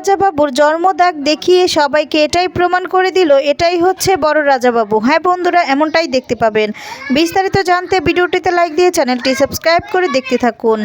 রাজাবাবুর জন্মদাগ দেখিয়ে সবাইকে এটাই প্রমাণ করে দিল, এটাই হচ্ছে বড় রাজাবাবু হ্যাঁ বন্ধুরা, এমনটাই দেখতে পাবেন। বিস্তারিত জানতে ভিডিওটিতে লাইক দিয়ে চ্যানেলটি সাবস্ক্রাইব করে দেখতে থাকুন।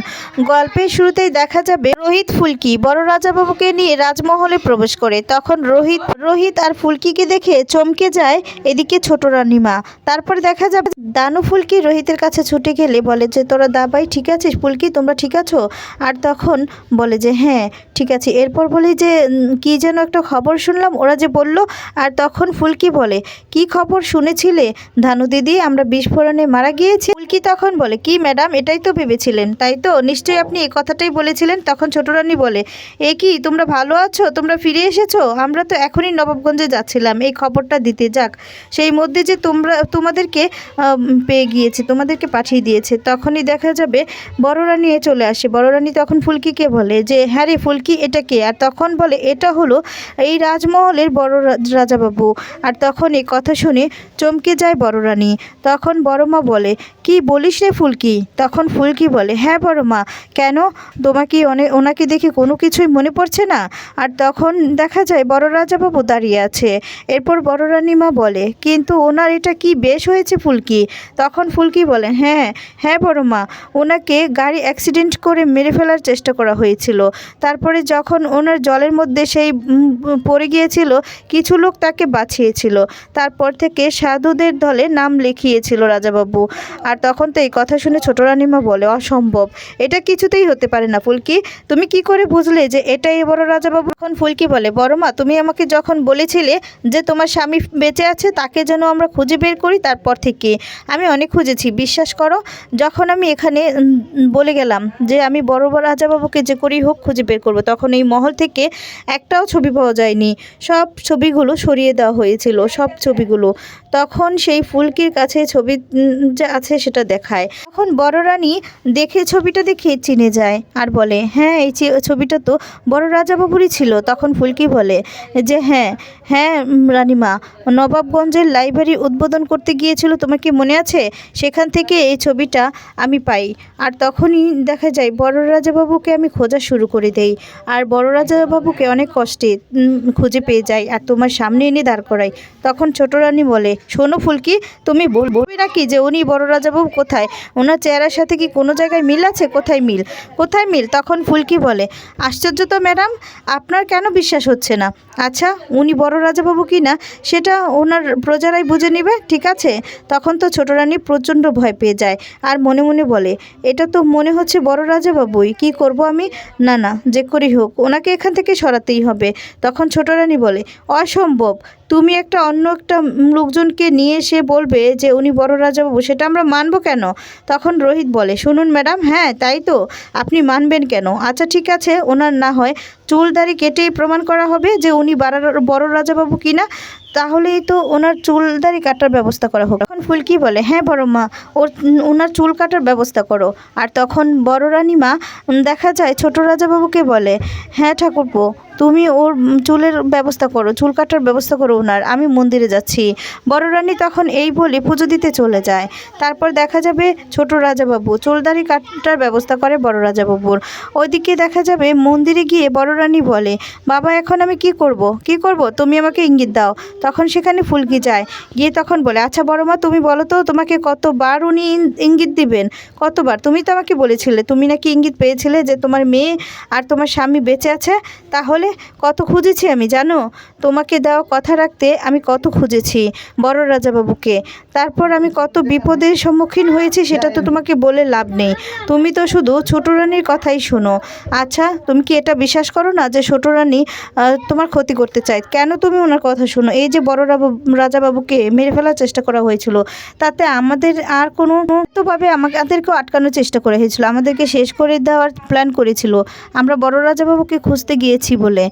গল্পের শুরুতেই দেখা যাবে রোহিত ফুলকি। বড় রাজাবাবুকে নিয়ে রাজমহলে প্রবেশ করে। তখন রোহিত রোহিত আর ফুলকিকে দেখে চমকে যায় এদিকে ছোট রানিমা। তারপর দেখা যাবে দানু ফুলকি রোহিতের কাছে ছুটে গেলে বলে যে, তোরা দাবাই ঠিক আছিস? ফুলকি, তোমরা ঠিক আছো? আর তখন বলে যে হ্যাঁ ঠিক আছে। এরপর বলি যে উম, কি যেন একটা খবর শুনলাম ওরা যে বলল আর তখন ফুলকি বলে কি খবর শুনেছিলে? ধানু দিদি আমরা বিস্ফোরণে মারা গিয়েছি? ফুলকি তখন বলে কি ম্যাডাম এটাই তো ভেবেছিলেন তাই তো? নিশ্চয়ই আপনি এই কথাটাই বলেছিলেন? তখন ছোট রানী বলে এ কি তোমরা ভালো আছো? তোমরা ফিরে এসেছ? আমরা তো এখনই নবাবগঞ্জে যাচ্ছিলাম এই খবরটা দিতে যাক। সেই মধ্যে যে তোমরা তোমাদেরকে পেয়ে গিয়েছে তোমাদেরকে পাঠিয়ে দিয়েছে তখনই দেখা যাবে বড় রানী এ চলে আসে। বড় রানী তখন ফুলকিকে বলে যে হ্যাঁ রে ফুলকি এটা কে? আর তখন বলে, এটা হলো এই রাজমহলের বড় রাজাবাবু। আর তখন এই কথা শুনে চমকে যায় বড় রানী। তখন বড় মা বলে, কি বলিস রে ফুলকি? তখন ফুলকি বলে হ্যাঁ বড় মা। কেন? তোমাকে অনেক ওনাকে দেখে কোনো কিছুই মনে পড়ছে না? আর তখন দেখা যায় বড় রাজাবাবু দাঁড়িয়ে আছে। এরপর বড় রানীমা বলে, কিন্তু ওনার এটা কি বেশ হয়েছে ফুলকি? তখন ফুলকি বলে হ্যাঁ হ্যাঁ বড় মা, ওনাকে গাড়ি অ্যাক্সিডেন্ট করে মেরে ফেলার চেষ্টা করা হয়েছিল। তারপরে যখন ওনার জলের মধ্যে সেই পড়ে গিয়েছিল, কিছু লোক তাকে বাঁচিয়েছিল। তারপর থেকে সাধুদের দলে নাম লিখিয়েছিল রাজাবাবু। আর তখন তো এই কথা শুনে ছোট রানীমা বলে, অসম্ভব, এটা কিছুতেই হতে পারে না, ফুলকি। তুমি কি করে বুঝলে যে এটাই বড় রাজাবাবু? এখন ফুলকি বলে বড় মা তুমি আমাকে যখন বলেছিলে যে তোমার স্বামী বেঁচে আছে, তাকে যেন আমরা খুঁজে বের করি তারপর থেকে। আমি অনেক খুঁজেছি, বিশ্বাস করো। যখন আমি এখানে বলে গেলাম যে আমি বড় বড় রাজাবাবুকে যে করেই হোক খুঁজে বের করব, তখন এই মহল থেকে একটাও ছবি পাওয়া যায়নি। সব ছবিগুলো সরিয়ে দেওয়া হয়েছিল, সব ছবিগুলো। তখন সেই ফুলকির কাছে ছবি যা আছে সেটা দেখায়। তখন বড় রানী দেখে ছবিটা দেখে চিনে যায় আর বলে হ্যাঁ এই ছবিটা তো বড় রাজাবাবুরই ছিল। তখন ফুলকি বলে যে হ্যাঁ হ্যাঁ রানীমা, নবাবগঞ্জের লাইব্রেরি উদ্বোধন করতে গিয়েছিল কি মনে আছে? সেখান থেকে এই ছবিটা আমি পাই। আর তখনই দেখা যায়, বড় রাজাবাবুকে আমি খোঁজা শুরু করে দেই। আর বড় রাজাবাবুকে অনেক কষ্টে খুঁজে পেয়ে যায় আর তোমার সামনে এনে দাঁড় করাই। তখন ছোট রানী বলে, শোনো ফুলকি, তুমি বল- বলবে নাকি যে উনি বড় রাজাবাবু কোথায়? ওনার চেহারার সাথে কি কোনো জায়গায় মিল আছে? কোথায় মিল? কোথায় মিল? তখন ফুলকি বলে, আশ্চর্য তো ম্যাডাম, আপনার কেন বিশ্বাস হচ্ছে না? আচ্ছা উনি বড় রাজাবাবু কি না? সেটা ওনার প্রজারাই বুঝে নেবে, ঠিক আছে? তখন তো ছোট রানী প্রচণ্ড ভয় পেয়ে যায় আর মনে মনে বলে, এটা তো মনে হচ্ছে বড় রাজাবাবুই কি করব আমি? না না, যে করেই হোক, ওনাকে এখান থেকে সরাতেই হবে। তখন ছোট রানী বলে অসম্ভব। তুমি একটা অন্য একটা লোকজনকে নিয়ে এসে বলবে যে উনি বড় রাজাবাবু, সেটা আমরা মানবো কেন? তখন রোহিত বলে, শুনুন ম্যাডাম হ্যাঁ তাই তো, আপনি মানবেন কেন? আচ্ছা ঠিক আছে, ওনার না হয়। চুল দাড়ি কেটেই প্রমাণ করা হবে যে উনি বড় রাজাবাবু কিনা। তাহলেই তো ওনার চুল দাড়ি কাটার ব্যবস্থা করা হোক। তখন ফুলকি বলে হ্যাঁ বড় মা, ওর, ওনার চুল কাটার ব্যবস্থা করো। আর তখন বড় রানীমা, দেখা যায়, ছোট রাজাবাবুকে বলে হ্যাঁ ঠাকুরপো তুমি ওর চুলের ব্যবস্থা করো, চুল কাটার ব্যবস্থা করো ওনার, আমি মন্দিরে যাচ্ছি। বড় রানী তখন এই বলে পুজো দিতে চলে যায়। তারপর দেখা যাবে ছোট রাজাবাবু, চুলদারি কাটার ব্যবস্থা করে বড় রাজাবাবুর। ওইদিকে দেখা যাবে মন্দিরে গিয়ে বড় রানী বলে, বাবা, এখন আমি কি করব? কি করব? তুমি আমাকে ইঙ্গিত দাও। তখন সেখানে ফুলকি যায়। গিয়ে তখন বলে আচ্ছা বড় মা, তুমি বলো তো, তোমাকে কতবার উনি ইঙ্গিত দিবেন? কতবার? তুমি তো আমাকে বলেছিলে, তুমি নাকি ইঙ্গিত পেয়েছিলে যে তোমার মেয়ে আর তোমার স্বামী বেঁচে আছে? তাহলে কত খুঁজেছি আমি জানো? তোমাকে দেওয়া কথা রাখতে আমি কত খুঁজেছি বড় রাজাবাবুকে। তারপর আমি কত বিপদের সম্মুখীন হয়েছি সেটা তো তোমাকে বলে লাভ নেই। তুমি তো শুধু ছোটো রানীর কথাই শোনো। আচ্ছা তুমি কি এটা বিশ্বাস করো না যে ছোটো রানী তোমার ক্ষতি করতে চায়? কেন তুমি ওনার কথা শোনো? এই যে বড় রাজাবাবুকে মেরে ফেলার চেষ্টা করা হয়েছিল, তাতে আমাদের আর কোনো মুক্তভাবে আমাদেরকেও আটকানোর চেষ্টা করা হয়েছিল। আমাদেরকে শেষ করে দেওয়ার প্ল্যান করেছিল। আমরা বড় রাজাবাবুকে খুঁজতে গিয়েছি বলে।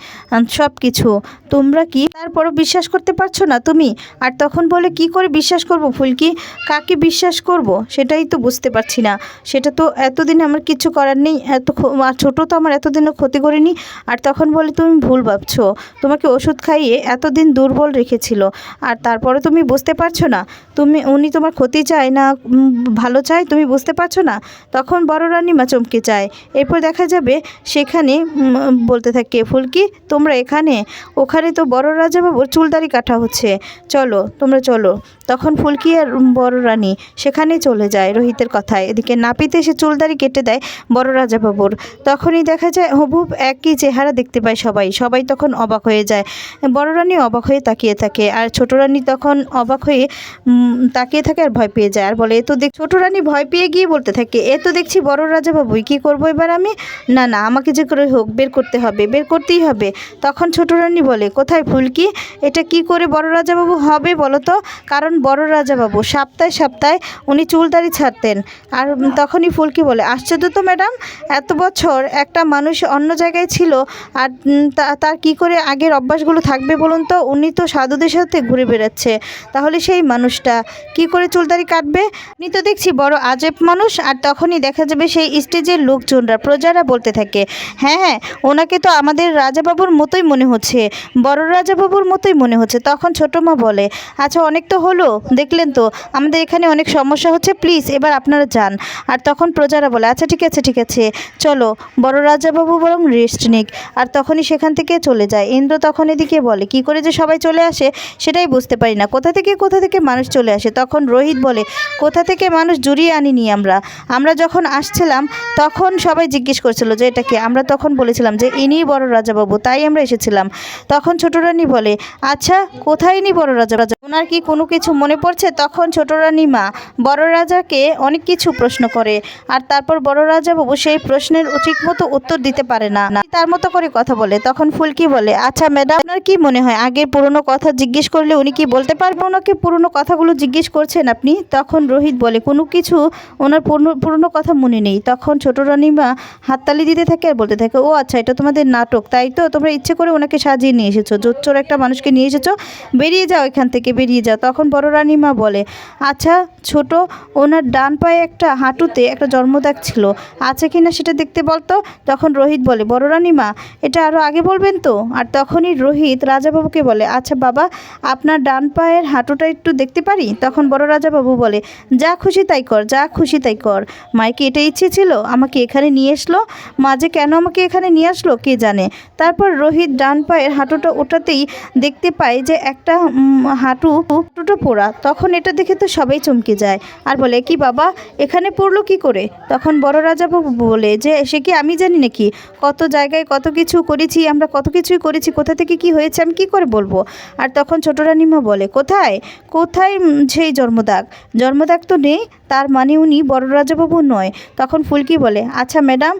সব কিছু তোমরা কি তারপরও বিশ্বাস করতে পারছ না তুমি? আর তখন বলে কি করে বিশ্বাস করব? ফুলকি কাকে বিশ্বাস করব? সেটাই তো বুঝতে পারছি না। সেটা তো এতদিন আমার কিছু করার নেই। এত আর ছোটো তো আমার এতদিনও ক্ষতি করেনি। আর তখন বলে, তুমি ভুল ভাবছ। তোমাকে ওষুধ খাইয়ে এতদিন দুর্বল রেখেছিল। আর তারপরে তুমি বুঝতে পারছ না? তুমি, উনি তোমার ক্ষতি চায় না ভালো চায়, তুমি বুঝতে পারছ না? তখন বড় রানীমা চমকে যায়। এরপর দেখা যাবে সেখানে বলতে থাকে ফুলকি তোমরা এখানে? ওখানে তো বড় রাজাবাবুর চুলদারি কাটা হচ্ছে। চলো, তোমরা চলো। তখন ফুলকি আর বড় রানী সেখানেই চলে যায় রোহিতের কথায়। এদিকে নাপিতে এসে চুলদারি কেটে দেয় বড় রাজাবাবুর। তখনই দেখা যায় হুবহুব একই চেহারা দেখতে পায় সবাই। সবাই তখন অবাক হয়ে যায়। বড় রানী অবাক হয়ে তাকিয়ে থাকে আর ছোট রানী তখন অবাক হয়ে তাকিয়ে থাকে আর ভয় পেয়ে যায়। আর বলে, এ তো দেখ ছোট রানী ভয় পেয়ে গিয়ে বলতে থাকে, এ তো দেখছি বড় রাজাবাবুই, কী করব এবার আমি? না না, আমাকে যে করে হোক, বের করতে হবে, বের করতেই হবে। তখন ছোট রানী বলে, কোথায় ফুলকি? এটা কি করে বড় রাজাবাবু হবে বলো তো? কারণ বড় রাজাবাবু সপ্তাহে সপ্তাহে উনি চুলদারি ছাড়তেন। আর তখনই ফুলকি বলে, আশ্চর্য তো ম্যাডাম, এত বছর একটা মানুষ অন্য জায়গায় ছিল আর তার কি করে আগের অভ্যাসগুলো থাকবে বলুন তো? উনি তো সাধুদের সাথে ঘুরে বেড়াচ্ছে। তাহলে সেই মানুষটা কি করে চুলদারি কাটবে? উনি তো দেখছি বড় আজেব মানুষ, আর তখনই দেখা যাবে সেই স্টেজের লোকজনরা, প্রজারা বলতে থাকে হ্যাঁ হ্যাঁ ওনাকে তো আমাদের রাজাবাবুর মতোই মনে হচ্ছে, বড় রাজাবাবুর মতোই মনে হচ্ছে। তখন ছোটো মা বলে আচ্ছা অনেক তো হলো দেখলেন তো, আমাদের এখানে অনেক সমস্যা হচ্ছে প্লিজ এবার আপনারা যান। আর তখন প্রজারা বলে আচ্ছা ঠিক আছে ঠিক আছে, চলো। বড় রাজাবাবু বরং রেস্ট নিক, আর তখনই সেখান থেকে চলে যায়। ইন্দ্র তখন এদিকে বলে, কি করে যে সবাই চলে আসে, সেটাই বুঝতে পারি না। কোথা থেকে কোথা থেকে মানুষ চলে আসে? তখন রোহিত বলে, কোথা থেকে মানুষ জুড়িয়ে আনিনি আমরা? আমরা যখন আসছিলাম, তখন সবাই জিজ্ঞেস করছিল যে, এটা কি? আমরা তখন বলেছিলাম যে, ইনি বড় রাজাবাবু। তাই আমরা এসেছিলাম। তখন ছোট রানী বলে আচ্ছা কোথায় ইনি বড় রাজা রাজা ওনার কি কোনো কিছু মনে পড়ছে তখন ছোট রানী মা বড় রাজাকে অনেক কিছু প্রশ্ন করে, আর তারপর বড় রাজাবাবু সেই প্রশ্নের ঠিক মতো উত্তর দিতে পারে না। তার মতো করে কথা বলে। তখন ফুলকি বলে আচ্ছা ম্যাডাম, আপনার কি মনে হয়, আগের পুরনো কথা জিজ্ঞেস করলে উনি কি বলতে পারবে ওনাকে? পুরনো কথাগুলো জিজ্ঞেস করছেন আপনি? তখন রোহিত বলে, কোনো কিছু ওনার পুরনো কথা মনে নেই। তখন ছোট রানীমা হাততালি দিতে থাকে আর বলতে থাকে, ও আচ্ছা এটা তোমাদের নাটক, তাই তো? তোমরা ইচ্ছে করে ওনাকে সাজিয়ে নিয়ে এসেছ, জোচ্চোর একটা মানুষকে নিয়ে এসেছ। বেরিয়ে যাও এখান থেকে, বেরিয়ে যাও। তখন বড় রানীমা বলে আচ্ছা ছোট, ওনার ডান পায়ে একটা হাঁটুতে একটা জন্মদাগ ছিল, আছে কি না সেটা দেখতে বলতো? তখন রোহিত বলে, বড় রানীমা, এটা আরও আগে বলবেন তো? আর তখনই রোহিত রাজাবাবুকে বলে আচ্ছা বাবা, আপনার ডান পায়ের হাঁটুটা একটু দেখতে পারি? তখন বড় রাজাবাবু বলে, যা খুশি তাই কর, যা খুশি তাই কর। মায়ের এটা ইচ্ছে ছিল? আমাকে এখানে নিয়ে আসলো মা যে কেন আমাকে এখানে নিয়ে আসলো কে জানে? তারপর রোহিত ডান পায়ের হাঁটুটা ওঠাতেই দেখতে পায় যে একটা হাঁটু, হাঁটুটা পোড়া। তখন এটা দেখে তো সবাই চমকে যায়। আর বলে, কি বাবা, এখানে পড়ল কি করে? তখন বড় রাজাবাবু বলে, যে, সে কি আমি জানি নাকি? কত জায়গায় কত কিছু করেছি, আমরা কত কিছুই করেছি, কোথা থেকে কি হয়েছে, আমি কি করে বলব? আর তখন ছোট রানিমা বলে, কোথায়? কোথায় সেই জন্মদাগ? জন্মদাগ তো নেই, তার মানে উনি বড় রাজাবাবু নয়। তখন ফুলকি বলে আচ্ছা ম্যাডাম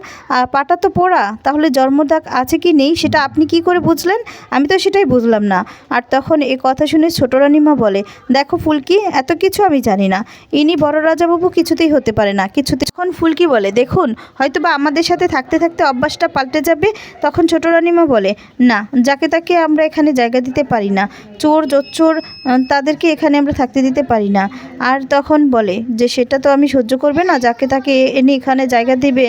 পাটা তো পোড়া, তাহলে জন্মদাগ আছে কি নেই, সেটা আপনি কি করে বুঝলেন? আমি তো সেটাই বুঝলাম না। আর তখন এ কথা শুনে ছোট রানিমা বলে, দেখো ফুলকি এত কিছু আমি জানি না। ইনি বড় রাজাবাবু কিছুতেই হতে পারে না। কিছুতে তখন ফুলকি বলে দেখুন হয়তো বা আমাদের সাথে থাকতে থাকতে অভ্যাসটা পাল্টে যাবে তখন ছোট রানীমা বলে না যাকে তাকে আমরা এখানে জায়গা দিতে পারি না। চোর আহ, তাদেরকে এখানে আমরা থাকতে দিতে পারি না। আর তখন বলে যে সেটা তো আমি সহ্য করবে না যাকে তাকে এনে এখানে জায়গা দিবে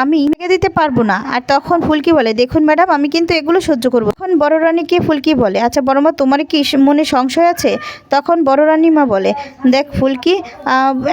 আমি জায়গা দিতে পারব না। আর তখন ফুলকি বলে দেখুন ম্যাডাম আমি কিন্তু এগুলো সহ্য করব তখন বড় রানীকে ফুলকি বলে আচ্ছা বড় মা তোমার কি মনে সংশয় আছে? তখন বড় রানী বলে। দেখ ফুলকি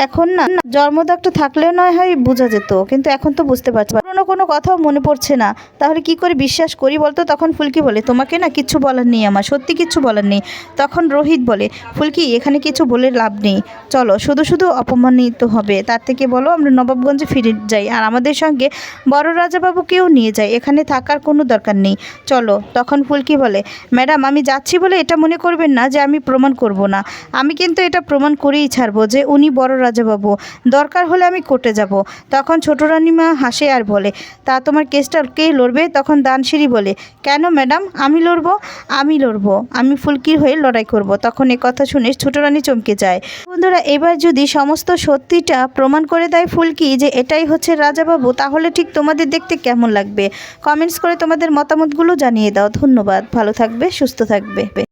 এখন না জন্মদাগটা থাকলেও নয় হয় বোঝা যেত, কিন্তু এখন তো বুঝতে পারছি। পুরোনো কোনো কথাও মনে পড়ছে না। তাহলে কি করে বিশ্বাস করি বলতো? তখন ফুলকি বলে, তোমাকে না কিচ্ছু বলার নেই আমার, সত্যি কিছু বলার নেই। তখন রোহিত বলে, ফুলকি, এখানে কিছু বলে লাভ নেই। চলো, শুধু শুধু অপমানিত হবে। তার থেকে বলো, আমরা নবাবগঞ্জে ফিরে যাই। আর আমাদের সঙ্গে বড় রাজাবাবুকেও নিয়ে যাই এখানে থাকার কোনো দরকার নেই। চলো। তখন ফুলকি বলে, ম্যাডাম, আমি যাচ্ছি বলে এটা মনে করবেন না যে আমি প্রমাণ করব না। আমি কিন্তু এটা প্রমাণ করেই ছাড়বো যে উনি বড় রাজাবাবু। দরকার হলে আমি কোর্টে যাব। তখন ছোট রানীমা হাসে আর বলে, তা তোমার কেসটা কে লড়বে? তখন দানসিঁড়ি বলে, কেন ম্যাডাম, আমি লড়বো? আমি লড়বো, আমি ফুলকির হয়ে লড়াই করব। তখন এ কথা শুনে ছোট রানী চমকে যায়। বন্ধুরা, এবার যদি সমস্ত সত্যিটা প্রমাণ করে দেয় ফুলকি যে এটাই হচ্ছে রাজাবাবু, তাহলে ঠিক তোমাদের দেখতে কেমন লাগবে? কমেন্টস করে তোমাদের মতামতগুলো জানিয়ে দাও। ধন্যবাদ। ভালো থাকবে, সুস্থ থাকবে।